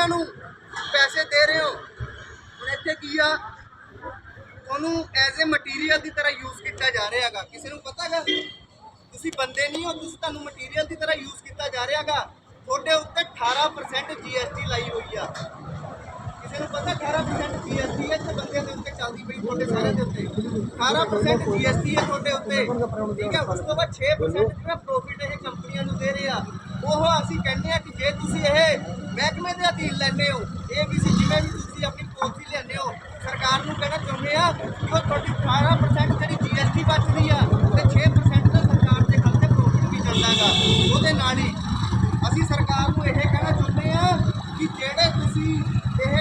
ਕੰਪਨੀਆਂ ਨੂੰ ਪੈਸੇ ਦੇ ਰਹੇ ਹੋ? ਹੁਣ ਇੱਥੇ ਕੀ ਆ? ਤੁਹਾਨੂੰ ਐਜ਼ ਅ ਮਟੀਰੀਅਲ ਦੀ ਤਰ੍ਹਾਂ ਯੂਜ਼ ਕੀਤਾ ਜਾ ਰਿਹਾ ਹੈਗਾ। ਕਿਸੇ ਨੂੰ ਪਤਾ ਹੈਗਾ? ਤੁਸੀਂ ਬੰਦੇ ਨਹੀਂ ਹੋ, ਤੁਸੀਂ ਤੁਹਾਨੂੰ ਮਟੀਰੀਅਲ ਦੀ ਤਰ੍ਹਾਂ ਯੂਜ਼ ਕੀਤਾ ਜਾ ਰਿਹਾ ਹੈਗਾ। ਤੁਹਾਡੇ ਉੱਤੇ 18% GST ਲਾਈ ਹੋਈ ਆ। ਕਿਸੇ ਨੂੰ ਪਤਾ 18% GST ਹੈ ਤੇ ਬੰਦਿਆਂ ਦੇ ਉੱਤੇ ਚੱਲਦੀ ਪਈ ਤੁਹਾਡੇ ਸਾਰਿਆਂ ਦੇ ਉੱਤੇ। 18% GST ਹੈ ਤੁਹਾਡੇ ਉੱਤੇ। ਠੀਕ ਹੈ, ਉਸ ਤੋਂ ਬਾਅਦ 6% ਜਿਹੜਾ ਪ੍ਰੋਫਿਟ ਇਹ ਕੰਪਨੀਆਂ ਨੂੰ ਦੇ ਰਹੇ ਆ, ਉਹ ਅਸੀਂ ਕਹਿੰਦੇ ਆ ਕਿ ਜੇ ਤੁਸੀਂ ਇਹ ਮਹਿਕਮੇ ਦੇ ਅਧੀਨ ਲੈਂਦੇ ਹੋ ਇਹ ਕਿਸੇ ਜਿਵੇਂ ਵੀ ਤੁਸੀਂ ਆਪਣੀ ਪੋਲਿਸੀ ਲੈਂਦੇ ਹੋ, ਸਰਕਾਰ ਨੂੰ ਕਹਿਣਾ ਚਾਹੁੰਦੇ ਆ ਕਿ ਉਹ ਤੁਹਾਡੀ 18% ਜਿਹੜੀ GST ਬਚਦੀ ਆ, ਤੇ 6% ਦਾ ਸਰਕਾਰ ਦੇ ਖਾਤੇ ਪ੍ਰੋਫਿਟ ਵੀ ਜਾਂਦਾਗਾ। ਉਹਦੇ ਨਾਲ ਹੀ ਅਸੀਂ ਸਰਕਾਰ ਨੂੰ ਇਹ ਕਹਿਣਾ ਚਾਹੁੰਦੇ ਆ ਕਿ ਜਿਹੜੇ ਤੁਸੀਂ ਇਹ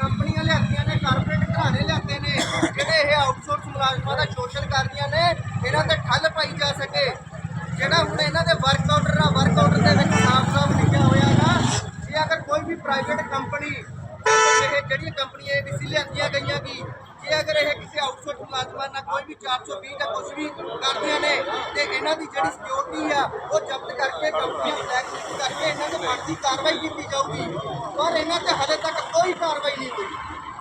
ਕੰਪਨੀਆਂ ਲਿਆਂਦੀਆਂ ਨੇ ਕਾਰਪੋਰੇਟ ਘਰਾਣੇ ਲਿਆਂਦੇ ਨੇ, ਜਿਹੜੇ ਇਹ ਆਊਟਸੋਰਸ ਮੁਲਾਜ਼ਮਾਂ ਦਾ ਸ਼ੋਸ਼ਣ ਕਰਦੀਆਂ ਨੇ, ਇਹਨਾਂ ਤੇ ਠੱਲ ਪਾਈ ਜਾ ਸਕੇ। ਜਿਹੜਾ ਹੁਣ ਇਹਨਾਂ ਦੇ ਵਰਕ ਆਰਡਰ ਆ ਵਰਕ ਆਰਡਰ ਦੇ ਵਿੱਚ ਸਾਫ਼-ਸਾਫ਼ ਲਿਖਿਆ ਹੋਇਆ ਨਾ ਕਿ ਅਗਰ ਕੋਈ ਵੀ ਪ੍ਰਾਈਵੇਟ ਕੰਪਨੀ ਇਹ ਜਿਹੜੀਆਂ ਕੰਪਨੀਆਂ ਇਹ ABC ਲਿਆਂਦੀਆਂ ਗਈਆਂ ਕੀ ਜੇ ਅਗਰ ਇਹ ਕਿਸੇ ਆਊਟਸੋਰਸ ਮੁਲਾਜ਼ਮਾਂ ਨਾਲ ਕੋਈ ਵੀ 420 ਜਾਂ ਕੁਝ ਵੀ ਕਰਦੀਆਂ ਨੇ, ਤੇ ਇਹਨਾਂ ਦੀ ਜਿਹੜੀ ਸਿਕਿਉਰਿਟੀ ਆ, ਉਹ ਜ਼ਬਤ ਕਰਕੇ ਕੰਪਨੀ ਕੰਪਨੀਆਂ ਬਲੈਕਲਿਸਟ ਕਰਕੇ ਇਹਨਾਂ ਤੇ ਬਣਦੀ ਕਾਰਵਾਈ ਕੀਤੀ ਜਾਊਗੀ। ਪਰ ਇਹਨਾਂ ਤੇ ਹਲੇ ਤੱਕ ਕੋਈ ਕਾਰਵਾਈ ਨਹੀਂ ਹੋਈ।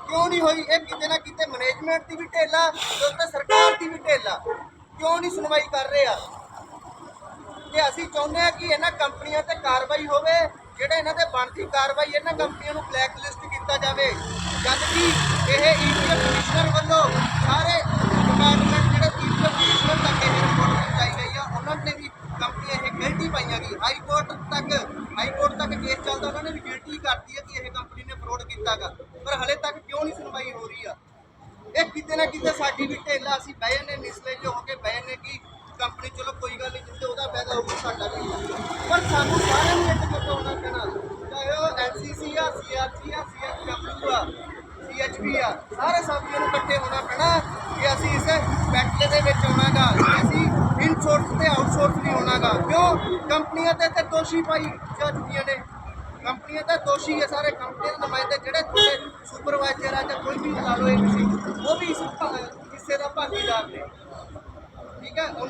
ਕਿਉਂ ਨਹੀਂ ਹੋਈ? ਇਹ ਕਿਤੇ ਨਾ ਕਿਤੇ ਮੈਨੇਜਮੈਂਟ ਦੀ ਵੀ ਢੇਲਾ ਤੇ ਉੱਤੇ ਸਰਕਾਰ ਦੀ ਵੀ ਢੇਲਾ ਕਿਉਂ ਨਹੀਂ ਸੁਣਵਾਈ ਕਰ ਰਹੇ ਆ? ਕਿ ਅਸੀਂ ਚਾਹੁੰਦੇ ਆ ਕਿ ਇਹਨਾਂ ਕੰਪਨੀਆਂ ਤੇ ਕਾਰਵਾਈ ਹੋਵੇ ਜਿਹੜੇ ਇਹਨਾਂ ਤੇ ਬਣਦੀ ਕਾਰਵਾਈ ਇਹਨਾਂ ਕੰਪਨੀਆਂ ਨੂੰ ਬਲੈਕ ਲਿਸਟ ਕੀਤਾ ਜਾਵੇ। ਜਦ ਕਿ ਇਹ ਈਪੀਐਫ ਕਮਿਸ਼ਨਰ ਵੱਲੋਂ ਸਾਰੇ ਡਿਪਾਰਟਮੈਂਟ ਜਿਹੜੇ ਈਪੀਐਫ ਕਮਿਸ਼ਨਰ ਤੱਕ ਇਹ ਰਿਪੋਰਟ ਪਹੁੰਚਾਈ ਗਈ ਆ, ਉਹਨਾਂ ਨੇ ਵੀ ਕੰਪਨੀਆਂ ਇਹ ਗਿਲਟੀ ਪਾਈਆਂ ਗਈ ਹਾਈ ਕੋਰਟ ਤੱਕ ਹਾਈ ਕੋਰਟ ਤੱਕ ਕੇਸ ਚੱਲਦਾ, ਉਹਨਾਂ ਨੇ ਵੀ ਗਿਲਟੀ ਕਰਤੀ ਹੈ ਕਿ ਇਹ ਕੰਪਨੀ ਨੇ ਫਰੋਡ ਕੀਤਾਗਾ। ਪਰ ਹਲੇ ਤੱਕ ਕਿਉਂ ਨਹੀਂ ਸੁਣਵਾਈ ਹੋ ਰਹੀ ਆ? ਇਹ ਕਿਤੇ ਨਾ ਕਿਤੇ ਸਾਡੀ ਵੀ ਢੇਲਾ ਅਸੀਂ ਬਹਿ ਜਾਂਦੇ ਨਿਸਲੇ ਜੋ ਹੋ ਕੇ ਸਾਨੂੰ ਸਾਰਿਆਂ ਨੂੰ ਇੱਕ ਹੋਣਾ ਪੈਣਾ। ਚਾਹੇ ਉਹ ਐਨਸੀਸੀ ਆ ਸੀਆਰਸੀ ਆ ਸੀਐਚਡਬਲਯੂ ਆ ਸੀਐਚਪੀ ਆ, ਸਾਰੇ ਸਾਥੀਆਂ ਨੂੰ ਇਕੱਠੇ ਹੋਣਾ ਪੈਣਾ ਕਿ ਅਸੀਂ ਇਸ ਫੈਕਟਰੀ ਦੇ ਵਿੱਚ ਆਉਣਾਗਾ ਅਸੀਂ ਇਨਸੋਰਸ ਤੇ ਆਊਟਸੋਰਸ ਨਹੀਂ ਹੋਣਾਗਾ। ਕਿਉਂ? ਕੰਪਨੀਆਂ ਤੇ ਤੇ ਦੋਸ਼ੀ ਪਾਈ ਜਾ ਚੁੱਕੀਆਂ ਨੇ। ਕੰਪਨੀਆਂ ਤਾਂ ਦੋਸ਼ੀ ਹੈ ਸਾਰੇ ਕੰਪਨੀ ਦੇ ਨੁਮਾਇੰਦੇ ਜਿਹੜੇ ਤੁਹਾਡੇ ਸੁਪਰਵਾਈਜ਼ਰ ਆ ਜਾਂ ਕੋਈ ਵੀ ਲਾ ਲਓ ਇਹ ਕਿਸੇ ਉਹ ਵੀ ਇਸ ਹਿੱਸੇ ਦਾ ਭਾਗੀਦਾਰ ਨੇ। ਠੀਕ ਹੈ ਉਹਨਾਂ